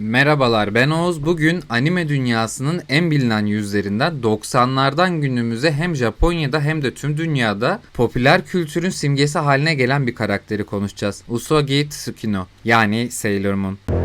Merhabalar ben Oğuz. Bugün anime dünyasının en bilinen yüzlerinden 90'lardan günümüze hem Japonya'da hem de tüm dünyada popüler kültürün simgesi haline gelen bir karakteri konuşacağız. Usagi Tsukino yani Sailor Moon.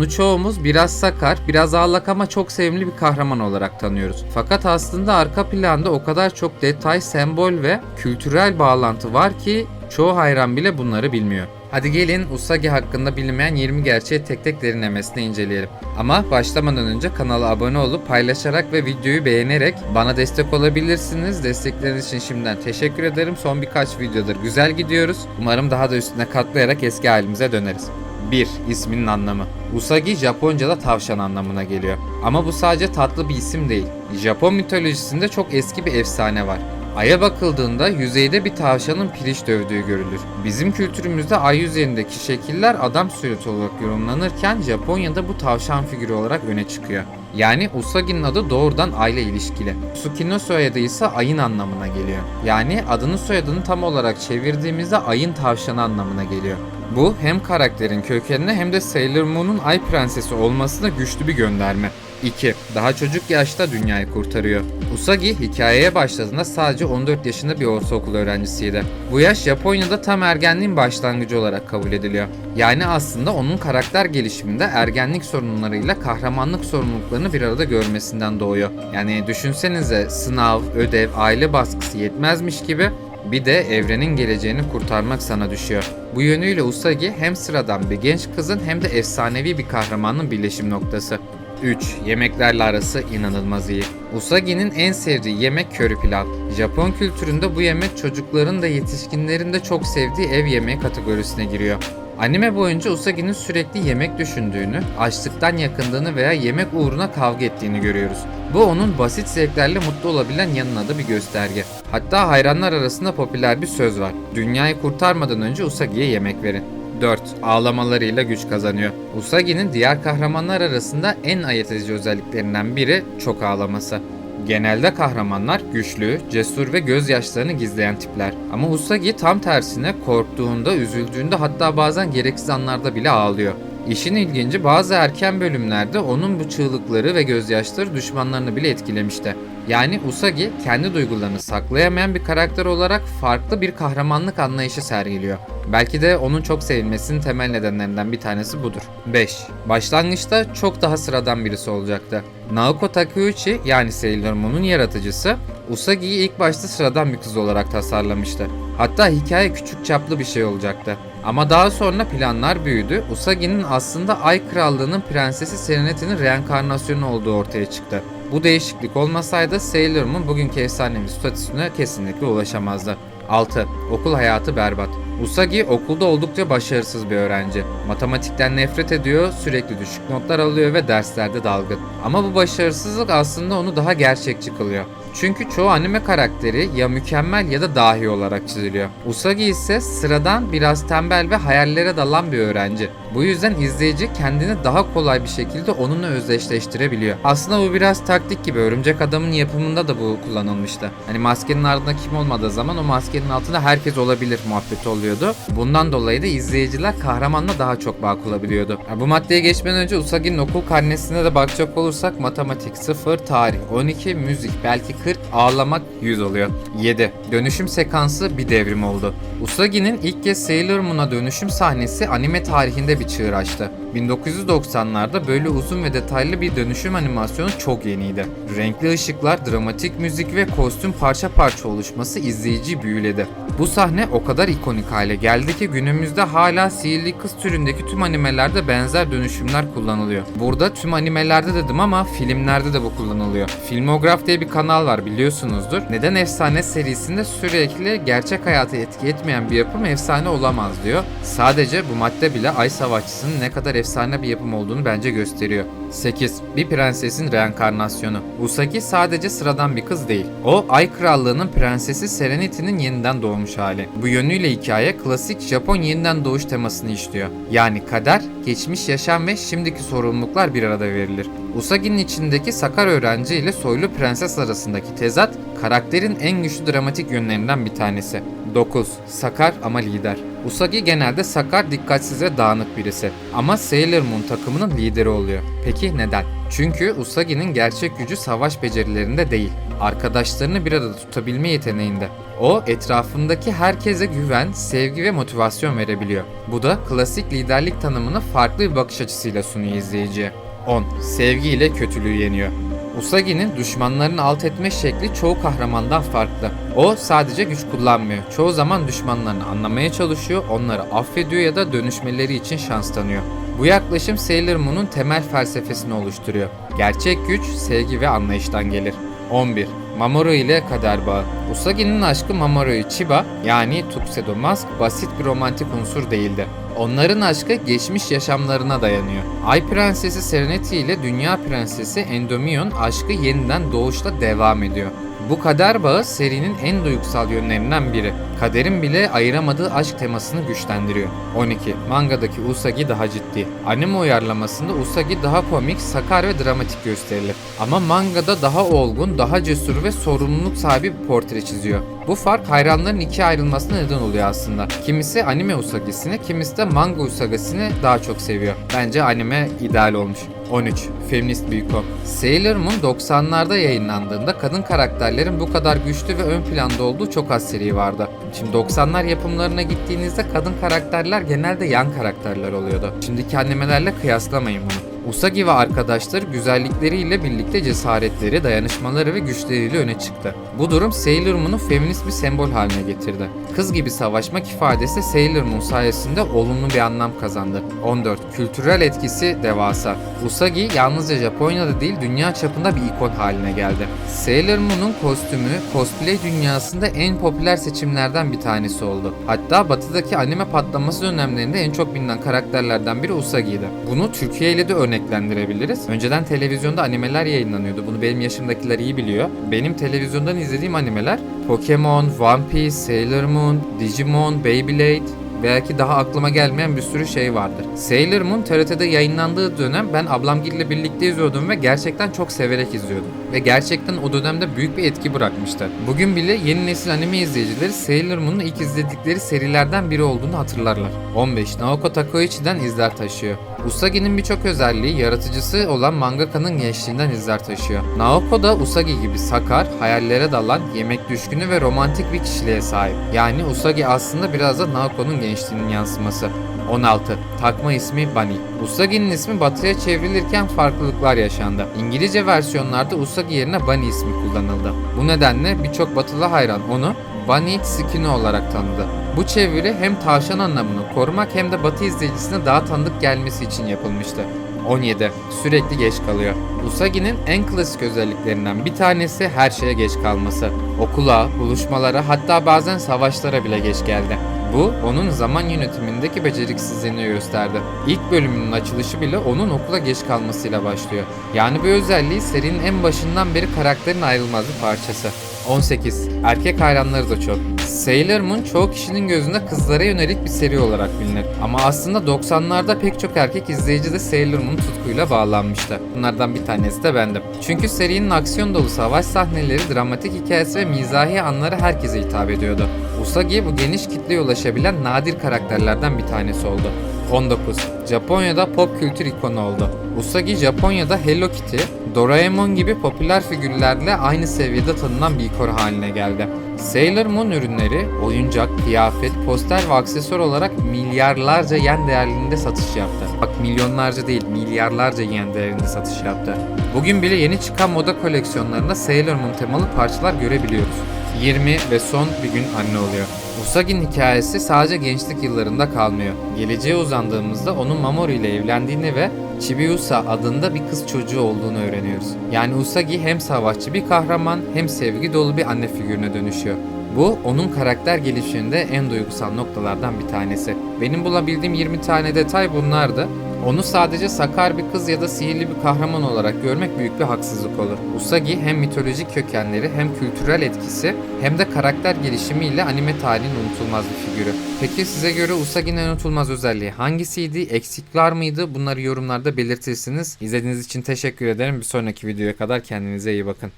Onu çoğumuz biraz sakar, biraz ağlak ama çok sevimli bir kahraman olarak tanıyoruz. Fakat aslında arka planda o kadar çok detay, sembol ve kültürel bağlantı var ki çoğu hayran bile bunları bilmiyor. Hadi gelin Usagi hakkında bilinmeyen 20 gerçeği tek tek derinlemesine inceleyelim. Ama başlamadan önce kanala abone olup paylaşarak ve videoyu beğenerek bana destek olabilirsiniz. Destekleriniz için şimdiden teşekkür ederim. Son birkaç videodur güzel gidiyoruz. Umarım daha da üstüne katlayarak eski halimize döneriz. 1. İsminin anlamı. Usagi Japonca'da tavşan anlamına geliyor. Ama bu sadece tatlı bir isim değil. Japon mitolojisinde çok eski bir efsane var. Ay'a bakıldığında yüzeyde bir tavşanın piliç dövdüğü görülür. Bizim kültürümüzde ay üzerindeki şekiller adam silüeti olarak yorumlanırken Japonya'da bu tavşan figürü olarak öne çıkıyor. Yani Usagi'nin adı doğrudan ayla ilişkili. Tsukino soyadı ise ayın anlamına geliyor. Yani adını soyadını tam olarak çevirdiğimizde ayın tavşanı anlamına geliyor. Bu hem karakterin kökenine hem de Sailor Moon'un ay prensesi olmasına güçlü bir gönderme. 2. Daha çocuk yaşta dünyayı kurtarıyor. Usagi hikayeye başladığında sadece 14 yaşında bir ortaokul öğrencisiydi. Bu yaş Japonya'da tam ergenliğin başlangıcı olarak kabul ediliyor. Yani aslında onun karakter gelişiminde ergenlik sorunlarıyla kahramanlık sorumluluklarını bir arada görmesinden doğuyor. Yani düşünsenize sınav, ödev, aile baskısı yetmezmiş gibi bir de evrenin geleceğini kurtarmak sana düşüyor. Bu yönüyle Usagi hem sıradan bir genç kızın hem de efsanevi bir kahramanın birleşim noktası. 3. Yemeklerle arası inanılmaz iyi. Usagi'nin en sevdiği yemek köri pilav. Japon kültüründe bu yemek çocukların da yetişkinlerin de çok sevdiği ev yemeği kategorisine giriyor. Anime boyunca Usagi'nin sürekli yemek düşündüğünü, açlıktan yakındığını veya yemek uğruna kavga ettiğini görüyoruz. Bu onun basit zevklerle mutlu olabilen yanına da bir gösterge. Hatta hayranlar arasında popüler bir söz var. Dünyayı kurtarmadan önce Usagi'ye yemek verin. 4. Ağlamalarıyla güç kazanıyor. Usagi'nin diğer kahramanlar arasında en ayırt edici özelliklerinden biri çok ağlaması. Genelde kahramanlar güçlü, cesur ve gözyaşlarını gizleyen tipler. Ama Usagi tam tersine korktuğunda, üzüldüğünde hatta bazen gereksiz anlarda bile ağlıyor. İşin ilginci bazı erken bölümlerde onun bu çığlıkları ve gözyaşları düşmanlarını bile etkilemişti. Yani Usagi kendi duygularını saklayamayan bir karakter olarak farklı bir kahramanlık anlayışı sergiliyor. Belki de onun çok sevilmesinin temel nedenlerinden bir tanesi budur. 5. Başlangıçta çok daha sıradan birisi olacaktı. Naoko Takeuchi yani Sailor Moon'un yaratıcısı Usagi'yi ilk başta sıradan bir kız olarak tasarlamıştı. Hatta hikaye küçük çaplı bir şey olacaktı. Ama daha sonra planlar büyüdü. Usagi'nin aslında Ay Krallığı'nın prensesi Serenity'nin reenkarnasyonu olduğu ortaya çıktı. Bu değişiklik olmasaydı Sailor Moon bugünkü efsanevi statüsüne kesinlikle ulaşamazdı. 6. Okul hayatı berbat. Usagi okulda oldukça başarısız bir öğrenci. Matematikten nefret ediyor, sürekli düşük notlar alıyor ve derslerde dalgın. Ama bu başarısızlık aslında onu daha gerçekçi kılıyor. Çünkü çoğu anime karakteri ya mükemmel ya da dahi olarak çiziliyor. Usagi ise sıradan, biraz tembel ve hayallere dalan bir öğrenci. Bu yüzden izleyici kendini daha kolay bir şekilde onunla özdeşleştirebiliyor. Aslında bu biraz taktik gibi. Örümcek Adam'ın yapımında da bu kullanılmıştı. Hani maskenin ardında kim olmadığı zaman o maskenin altında herkes olabilir muhabbeti oluyordu. Bundan dolayı da izleyiciler kahramanla daha çok bağ kurabiliyordu. Bu maddeye geçmeden önce Usagi'nin okul karnesine de bakacak olursak matematik 0, tarih 12, müzik belki 40, ağlamak 100 oluyor. 7. Dönüşüm sekansı bir devrim oldu. Usagi'nin ilk kez Sailor Moon'a dönüşüm sahnesi anime tarihinde bir çığır açtı. 1990'larda böyle uzun ve detaylı bir dönüşüm animasyonu çok yeniydi. Renkli ışıklar, dramatik müzik ve kostüm parça parça oluşması izleyiciyi büyüledi. Bu sahne o kadar ikonik hale geldi ki günümüzde hala sihirli kız türündeki tüm animelerde benzer dönüşümler kullanılıyor. Burada tüm animelerde dedim ama filmlerde de bu kullanılıyor. Filmograf diye bir kanal var biliyorsunuzdur. Neden Efsane serisinde sürekli gerçek hayatı etki etmeyen bir yapım efsane olamaz diyor. Sadece bu madde bile Ay Savaşçısı'nın ne kadar efsane bir yapım olduğunu bence gösteriyor. 8. Bir prensesin reenkarnasyonu. Usagi sadece sıradan bir kız değil. O Ay Krallığı'nın prensesi Serenity'nin yeniden doğmuş hali. Bu yönüyle hikaye klasik Japon yeniden doğuş temasını işliyor. Yani kader geçmiş yaşam ve şimdiki sorumluluklar bir arada verilir. Usagi'nin içindeki Sakar öğrenci ile soylu prenses arasındaki tezat karakterin en güçlü dramatik yönlerinden bir tanesi. 9. Sakar ama lider. Usagi genelde sakar, dikkatsiz ve dağınık birisi. Ama Sailor Moon takımının lideri oluyor. Peki neden? Çünkü Usagi'nin gerçek gücü savaş becerilerinde değil, arkadaşlarını bir arada tutabilme yeteneğinde. O etrafındaki herkese güven, sevgi ve motivasyon verebiliyor. Bu da klasik liderlik tanımını farklı bir bakış açısıyla sunuyor izleyiciye. 10. Sevgi ile kötülüğü yeniyor. Usagi'nin düşmanlarını alt etme şekli çoğu kahramandan farklı. O sadece güç kullanmıyor. Çoğu zaman düşmanlarını anlamaya çalışıyor, onları affediyor ya da dönüşmeleri için şans tanıyor. Bu yaklaşım Sailor Moon'un temel felsefesini oluşturuyor. Gerçek güç, sevgi ve anlayıştan gelir. 11. Mamoru ile kader bağı. Usagi'nin aşkı Mamoru'yu Chiba yani Tuxedo Mask basit bir romantik unsur değildi. Onların aşkı geçmiş yaşamlarına dayanıyor. Ay Prensesi Serenity ile Dünya Prensesi Endomion aşkı yeniden doğuşla devam ediyor. Bu kader bağı serinin en duygusal yönlerinden biri. Kaderin bile ayıramadığı aşk temasını güçlendiriyor. 12. Mangadaki Usagi daha ciddi. Anime uyarlamasında Usagi daha komik, sakar ve dramatik gösterilir. Ama mangada daha olgun, daha cesur ve sorumluluk sahibi bir portre çiziyor. Bu fark hayranların ikiye ayrılmasına neden oluyor aslında. Kimisi anime Usagi'sini, kimisi de manga Usagi'sini daha çok seviyor. Bence anime ideal olmuş. 13. Feminist Büyükom Sailor Moon 90'larda yayınlandığında kadın karakterlerin bu kadar güçlü ve ön planda olduğu çok az seri vardı. Şimdi 90'lar yapımlarına gittiğinizde kadın karakterler genelde yan karakterler oluyordu. Şimdiki animelerle kıyaslamayın bunu. Usagi ve arkadaşları güzellikleriyle birlikte cesaretleri, dayanışmaları ve güçleriyle öne çıktı. Bu durum Sailor Moon'u feminist bir sembol haline getirdi. Kız gibi savaşmak ifadesi Sailor Moon sayesinde olumlu bir anlam kazandı. 14. Kültürel etkisi devasa. Usagi yalnızca Japonya'da değil dünya çapında bir ikon haline geldi. Sailor Moon'un kostümü cosplay dünyasında en popüler seçimlerden bir tanesi oldu. Hatta batıdaki anime patlaması dönemlerinde en çok bilinen karakterlerden biri Usagi'ydi. Bunu Türkiye ile de örneklendirebiliriz. Önceden televizyonda animeler yayınlanıyordu. Bunu benim yaşımdakiler iyi biliyor. Benim televizyondan izlediğim animeler Pokemon, One Piece, Sailor Moon, Digimon, Beyblade, belki daha aklıma gelmeyen bir sürü şey vardır. Sailor Moon TRT'de yayınlandığı dönem ben ablamgille birlikte izliyordum ve gerçekten çok severek izliyordum. Ve gerçekten o dönemde büyük bir etki bırakmıştı. Bugün bile yeni nesil anime izleyicileri Sailor Moon'un ilk izledikleri serilerden biri olduğunu hatırlarlar. 15. Naoko Takeuchi'den izler taşıyor. Usagi'nin birçok özelliği yaratıcısı olan mangaka'nın gençliğinden izler taşıyor. Naoko da Usagi gibi sakar, hayallere dalan, yemek düşkünü ve romantik bir kişiliğe sahip. Yani Usagi aslında biraz da Naoko'nun gençliğinin yansıması. 16. Takma ismi Bunny. Usagi'nin ismi batıya çevrilirken farklılıklar yaşandı. İngilizce versiyonlarda Usagi yerine Bunny ismi kullanıldı. Bu nedenle birçok batılı hayran onu Bunny Skinny olarak tanıdı. Bu çeviri hem tavşan anlamını korumak hem de batı izleyicisine daha tanıdık gelmesi için yapılmıştı. 17. Sürekli geç kalıyor. Usagi'nin en klasik özelliklerinden bir tanesi her şeye geç kalması. Okula, buluşmalara hatta bazen savaşlara bile geç geldi. Bu onun zaman yönetimindeki beceriksizliğini gösterdi. İlk bölümünün açılışı bile onun okula geç kalmasıyla başlıyor. Yani bu özelliği serinin en başından beri karakterin ayrılmaz bir parçası. 18. Erkek hayranları da çok. Sailor Moon çoğu kişinin gözünde kızlara yönelik bir seri olarak bilinir. Ama aslında 90'larda pek çok erkek izleyici de Sailor Moon tutkuyla bağlanmıştı. Bunlardan bir tanesi de bendim. Çünkü serinin aksiyon dolu savaş sahneleri, dramatik hikayesi ve mizahi anları herkese hitap ediyordu. Usagi bu geniş kitleye ulaşabilen nadir karakterlerden bir tanesi oldu. 19. Japonya'da pop kültür ikonu oldu. Usagi Japonya'da Hello Kitty, Doraemon gibi popüler figürlerle aynı seviyede tanınan bir ikon haline geldi. Sailor Moon ürünleri, oyuncak, kıyafet, poster ve aksesuar olarak milyarlarca yen değerinde satış yaptı. Bak milyonlarca değil, milyarlarca yen değerinde satış yaptı. Bugün bile yeni çıkan moda koleksiyonlarında Sailor Moon temalı parçalar görebiliyoruz. 20 ve son bir gün anne oluyor. Usagi'nin hikayesi sadece gençlik yıllarında kalmıyor. Geleceğe uzandığımızda onun Mamoru ile evlendiğini ve Chibiusa adında bir kız çocuğu olduğunu öğreniyoruz. Yani Usagi hem savaşçı bir kahraman hem sevgi dolu bir anne figürüne dönüşüyor. Bu onun karakter gelişiminde en duygusal noktalardan bir tanesi. Benim bulabildiğim 20 tane detay bunlardı. Onu sadece sakar bir kız ya da sihirli bir kahraman olarak görmek büyük bir haksızlık olur. Usagi hem mitolojik kökenleri hem kültürel etkisi hem de karakter gelişimiyle anime tarihinin unutulmaz bir figürü. Peki size göre Usagi'nin unutulmaz özelliği hangisiydi? Eksik var mıydı? Bunları yorumlarda belirtirsiniz. İzlediğiniz için teşekkür ederim. Bir sonraki videoya kadar kendinize iyi bakın.